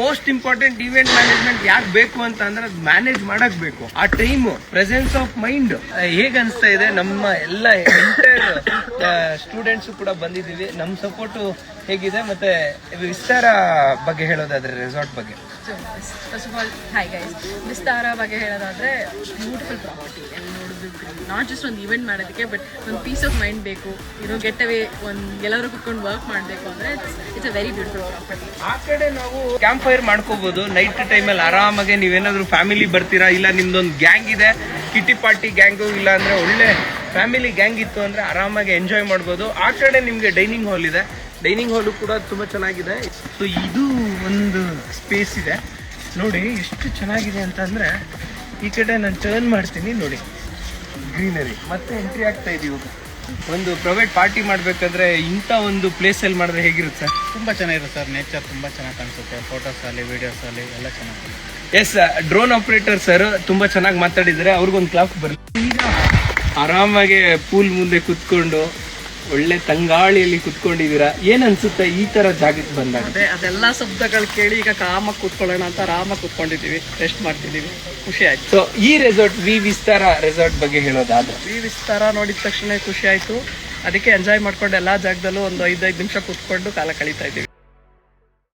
Most important event management ಯಾಕೆ ಬೇಕು ಅಂತ ಅಂದ್ರೆ ಅದು ಮ್ಯಾನೇಜ್ ಮಾಡಕ್ ಬೇಕು. ಆ ಟೈಮ್ ಪ್ರೆಸೆನ್ಸ್ ಆಫ್ ಮೈಂಡ್. ಹೇಗೆ ಅನ್ಸ್ತಾ ಇದೆ ನಮ್ಮ ಎಲ್ಲ ಎಂಟೈರ್ ಸ್ಟೂಡೆಂಟ್ಸ್ ಕೂಡ ಬಂದಿದ್ದೀವಿ. ನಮ್ಮ ಸಪೋರ್ಟ್ ಹೇಗಿದೆ ಮತ್ತೆ ವಿಸ್ತಾರ ಬಗ್ಗೆ ಹೇಳೋದಾದ್ರೆ ರೆಸಾರ್ಟ್ ಬಗ್ಗೆ? First of all hi guys Vistara ಬಗ್ಗೆ ಹೇಳೋದಾದ್ರೆ ಬ್ಯೂಟಿಫುಲ್ ಪ್ರಾಪರ್ಟಿ ಎಲ್ಲ ನಾಟ್ ಜಸ್ಟ್ ಒಂದು ಇವೆಂಟ್ ಮಾಡೋದಕ್ಕೆ ಬಟ್ ಒಂದು ಪೀಸ್ ಆಫ್ ಮೈಂಡ್ ಬೇಕು. ಏನೋ ಗೆಟ್ ಅವೇ ಒಂದು ಎಲ್ಲರೂ ಕುತ್ಕೊಂಡು ವರ್ಕ್ ಮಾಡಬೇಕು ಅಂದರೆ it's it's a very beautiful property ಆ ಕಡೆ ನಾವು ಕ್ಯಾಂಪ್ ಫೈರ್ ಮಾಡ್ಕೋಬಹುದು ನೈಟ್ ಟೈಮಲ್ಲಿ ಆರಾಮಾಗಿ ನೀವೇನಾದರೂ ಫ್ಯಾಮಿಲಿ ಬರ್ತೀರಾ? ಇಲ್ಲ ನಿಮ್ದೊಂದು ಗ್ಯಾಂಗ್ ಇದೆ. ಕಿಟ್ಟಿ ಪಾರ್ಟಿ ಗ್ಯಾಂಗು ಇಲ್ಲ ಅಂದ್ರೆ ಒಳ್ಳೆ ಫ್ಯಾಮಿಲಿ ಗ್ಯಾಂಗ್ ಇತ್ತು ಅಂದ್ರೆ ಆರಾಮಾಗಿ ಎಂಜಾಯ್ ಮಾಡ್ಬೋದು. ಆ ಕಡೆ ನಿಮಗೆ ಡೈನಿಂಗ್ ಹಾಲ್ ಇದೆ. ಡೈನಿಂಗ್ ಹಾಲು ಕೂಡ ತುಂಬಾ ಚೆನ್ನಾಗಿದೆ. ಸೊ ಇದು ಒಂದು ಸ್ಪೇಸ್ ಇದೆ. ನೋಡಿ, ಎಷ್ಟು ಚೆನ್ನಾಗಿದೆ ಅಂತ ಅಂದ್ರೆ ಈ ಕಡೆ ನಾನು ಟರ್ನ್ ಮಾಡ್ತೀನಿ ನೋಡಿ. ಗ್ರೀನರಿ ಮತ್ತೆ ಎಂಟ್ರಿ ಆಗ್ತಾ ಇದೀವಿ ಒಂದು ಪ್ರೈವೇಟ್ ಪಾರ್ಟಿ ಮಾಡಬೇಕಂದ್ರೆ ಇಂಥ ಒಂದು ಪ್ಲೇಸಲ್ಲಿ ಮಾಡಿದ್ರೆ ಹೇಗಿರುತ್ತೆ ಸರ್ ತುಂಬ ಚೆನ್ನಾಗಿರುತ್ತೆ ಸರ್ ನೇಚರ್ ತುಂಬ ಚೆನ್ನಾಗಿ ಕಾಣಿಸುತ್ತೆ. ಫೋಟೋಸ್ ಅಲ್ಲಿ ವಿಡಿಯೋಸ್ ಅಲ್ಲಿ ಎಲ್ಲ ಚೆನ್ನಾಗಿ ಎಸ್ ಡ್ರೋನ್ ಆಪರೇಟರ್ ಸರ್ ತುಂಬ ಚೆನ್ನಾಗಿ ಮಾತಾಡಿದರೆ ಅವ್ರಿಗೊಂದು ಕ್ಲಾಪ್ ಬರಲಿ. ಈಗ ಆರಾಮಾಗಿ ಪೂಲ್ ಮುಂದೆ ಕುತ್ಕೊಂಡು ಒಳ್ಳೆ ತಂಗಾಳಿಯಲ್ಲಿ ಕುತ್ಕೊಂಡಿದ್ದೀರಾ? ಏನ್ ಅನ್ಸುತ್ತೆ ಈ ತರ ಜಾಗಕ್ಕೆ ಬಂದಾಗ? ಅದೇ ಅದೆಲ್ಲ ಶಬ್ದಗಳು ಕೇಳಿ ಈಗ ಕಾಮ ಕೂತ್ಕೊಳ್ಳೋಣ ಅಂತ ರಾಮ ಕೂತ್ಕೊಂಡಿದ್ದೀವಿ. ರೆಸ್ಟ್ ಮಾಡ್ತಿದ್ದೀವಿ. ಖುಷಿ ಆಯ್ತು. ಸೊ ಈ ರೆಸಾರ್ಟ್ ವಿ ವಿಸ್ತಾರ ರೆಸಾರ್ಟ್ ಬಗ್ಗೆ ಹೇಳೋದಾದ್ರೆ? ವಿ ವಿಸ್ತಾರ ನೋಡಿದ ತಕ್ಷಣ ಖುಷಿ ಆಯ್ತು. ಅದಕ್ಕೆ ಎಂಜಾಯ್ ಮಾಡ್ಕೊಂಡು ಎಲ್ಲಾ ಜಾಗದಲ್ಲೂ ಒಂದು ಐದೈದು ನಿಮಿಷ ಕೂತ್ಕೊಂಡು ಕಾಲ ಕಳೀತಾ ಇದ್ದೀವಿ.